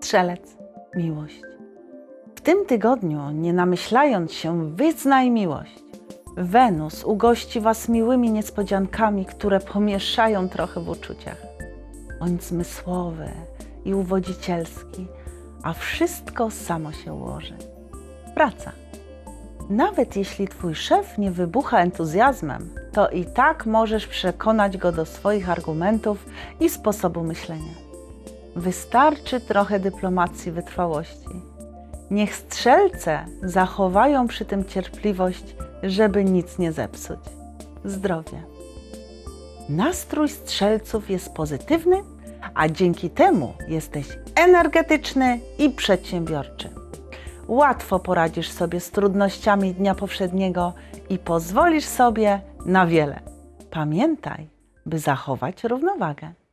Strzelec, miłość. W tym tygodniu, nie namyślając się, wyznaj miłość. Wenus ugości Was miłymi niespodziankami, które pomieszają trochę w uczuciach. On zmysłowy i uwodzicielski, a wszystko samo się ułoży. Praca. Nawet jeśli Twój szef nie wybucha entuzjazmem, to i tak możesz przekonać go do swoich argumentów i sposobu myślenia. Wystarczy trochę dyplomacji wytrwałości. Niech strzelce zachowają przy tym cierpliwość, żeby nic nie zepsuć. Zdrowie. Nastrój strzelców jest pozytywny, a dzięki temu jesteś energetyczny i przedsiębiorczy. Łatwo poradzisz sobie z trudnościami dnia powszedniego i pozwolisz sobie na wiele. Pamiętaj, by zachować równowagę.